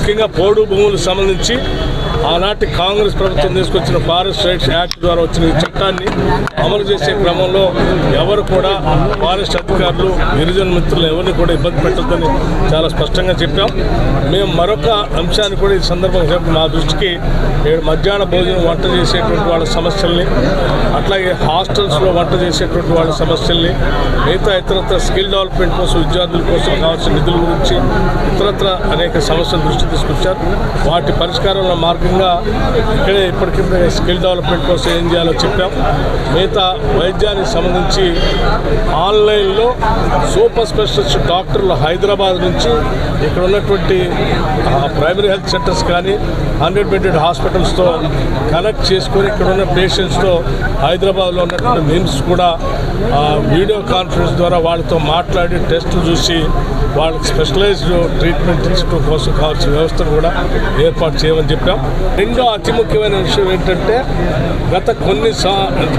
ముఖ్యంగా పోడు భూములకు సంబంధించి ఆనాటి కాంగ్రెస్ ప్రభుత్వం తీసుకొచ్చిన ఫారెస్ట్ రైట్స్ యాక్ట్ ద్వారా వచ్చిన ఈ చట్టాన్ని అమలు చేసే క్రమంలో ఎవరు కూడా ఫారెస్ట్ అధికారులు గిరిజన మిత్రులు ఎవరిని కూడా ఇబ్బంది పెట్టద్దని చాలా స్పష్టంగా చెప్పాం. మేము మరొక అంశాన్ని కూడా ఈ సందర్భంగా చెప్పి. మా దృష్టికి ఏడు మధ్యాహ్న భోజనం వంట చేసేటువంటి వాళ్ళ సమస్యల్ని అట్లాగే హాస్టల్స్లో వంట చేసేటువంటి వాళ్ళ సమస్యల్ని మిగతా ఇతరత్ర స్కిల్ డెవలప్మెంట్ కోసం విద్యార్థుల కోసం కావాల్సిన నిధుల గురించి ఇతరత్ర అనేక సమస్యల దృష్టి తీసుకొచ్చారు. వాటి పరిష్కారంలో మార్గంగా ఇక్కడే ఇప్పటికిప్పుడే స్కిల్ డెవలప్మెంట్ కోసం ఏం చేయాలో చెప్పాం. మిగతా వైద్యానికి సంబంధించి ఆన్లైన్లో సూపర్ స్పెషలిస్ట్ డాక్టర్లు హైదరాబాద్ నుంచి ఇక్కడ ఉన్నటువంటి ప్రైమరీ హెల్త్ సెంటర్స్ కానీ హండ్రెడ్ బెడెడ్ హాస్పిటల్స్తో కనెక్ట్ చేసుకొని ఇక్కడ ఉన్న పేషెంట్స్తో హైదరాబాద్లో ఉన్నటువంటి మిమ్స్ కూడా వీడియో కాన్ఫరెన్స్ ద్వారా వాళ్ళతో మాట్లాడి టెస్టులు చూసి వాళ్ళకి స్పెషలైజ్డ్ ట్రీట్మెంట్ తీసుకోవడం కోసం కావాల్సిన వ్యవస్థను కూడా ఏర్పాటు చేయమని చెప్పాం. రెండో అతి ముఖ్యమైన విషయం ఏంటంటే గత కొన్ని సా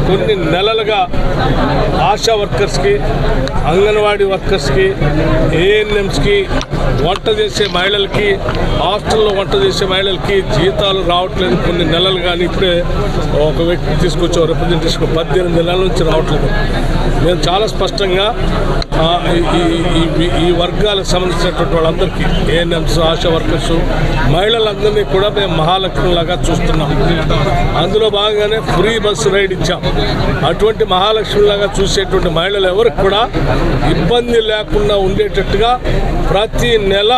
కొన్ని నెలలుగా ఆశా వర్కర్స్కి అంగన్వాడీ వర్కర్స్కి ఏఎన్ఎంస్కి వంట చేసే మహిళలకి హాస్టల్లో వంట చేసే మహిళలకి జీతాలు రావట్లేదు కొన్ని నెలలు కానీ ఇప్పుడే ఒక వ్యక్తి తీసుకొచ్చాం రిప్రజెంటేషన్ పద్దెనిమిది నెలల నుంచి రావట్లేదు. మేము చాలా స్పష్టంగా ఈ- వర్గాలకు సంబంధించినటువంటి వాళ్ళందరికీ ఏఎన్ఎంస్ ఆశా వర్కర్స్ మహిళలందరినీ కూడా మేము మహాలక్ష్మిలాగా చూస్తున్నాం. అందులో భాగంగానే ఫ్రీ బస్సు రైడ్ ఇచ్చాం. అటువంటి మహాలక్ష్మిలాగా చూసేటువంటి మహిళలు ఎవరికి కూడా ఇబ్బంది లేకుండా ఉండేటట్టుగా ప్రతి నెల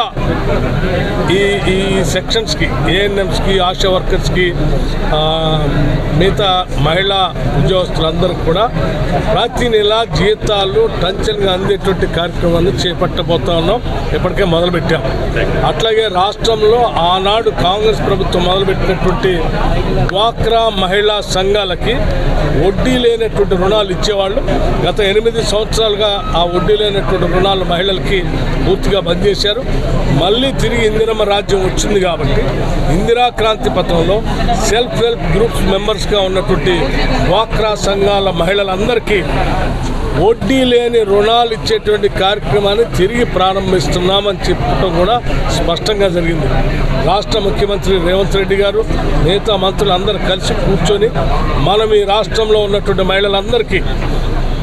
ఈ ఈ సెక్షన్స్కి ఏఎన్ఎంస్కి ఆశా వర్కర్స్కి మిగతా మహిళా ఉద్యోగస్తులందరికీ కూడా ప్రతి నెల జీతాలు టంచన్గా అందేటువంటి కార్యక్రమాన్ని చేపట్టబోతా ఉన్నాం. ఇప్పటికే మొదలుపెట్టాం. అట్లాగే రాష్ట్రంలో ఆనాడు కాంగ్రెస్ ప్రభుత్వం మొదలుపెట్టినటువంటి డ్వాక్రా మహిళా సంఘాలకి వడ్డీ లేనటువంటి రుణాలు ఇచ్చేవాళ్ళు. గత ఎనిమిది సంవత్సరాలుగా ఆ వడ్డీ లేనటువంటి రుణాలు మహిళలకి పూర్తిగా బంద్ చేశారు. మళ్ళీ తిరిగి ఇందిరమ్మ రాజ్యం వచ్చింది కాబట్టి ఇందిరా క్రాంతి పథంలో సెల్ఫ్ హెల్ప్ గ్రూప్స్ మెంబర్స్గా ఉన్నటువంటి డ్వాక్రా సంఘాల మహిళలందరికీ వడ్డీ లేని రుణాలు ఇచ్చేటువంటి కార్యక్రమాన్ని తిరిగి ప్రారంభిస్తున్నామని చెప్పడం కూడా స్పష్టంగా జరిగింది. రాష్ట్ర ముఖ్యమంత్రి రేవంత్ రెడ్డి గారు మిగతా మంత్రులు అందరూ కలిసి కూర్చొని మనం ఈ రాష్ట్రంలో ఉన్నటువంటి మహిళలందరికీ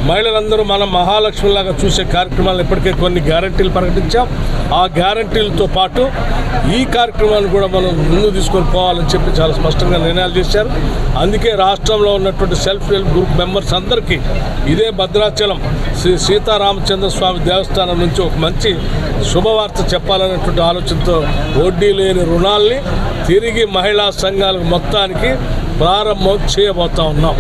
మహిళలందరూ మనం మహాలక్ష్మిలాగా చూసే కార్యక్రమాలు ఇప్పటికే కొన్ని గ్యారంటీలు ప్రకటించాం. ఆ గ్యారంటీలతో పాటు ఈ కార్యక్రమాన్ని కూడా మనం ముందు తీసుకొని పోవాలని చెప్పి చాలా స్పష్టంగా నిర్ణయాలు చేశారు. అందుకే రాష్ట్రంలో ఉన్నటువంటి సెల్ఫ్ హెల్ప్ గ్రూప్ మెంబర్స్ అందరికీ ఇదే భద్రాచలం శ్రీ సీతారామచంద్ర స్వామి దేవస్థానం నుంచి ఒక మంచి శుభవార్త చెప్పాలనేటువంటి ఆలోచనతో వడ్డీ లేని రుణాల్ని తిరిగి మహిళా సంఘాలకు మొత్తానికి ప్రారంభం చేయబోతా ఉన్నాం.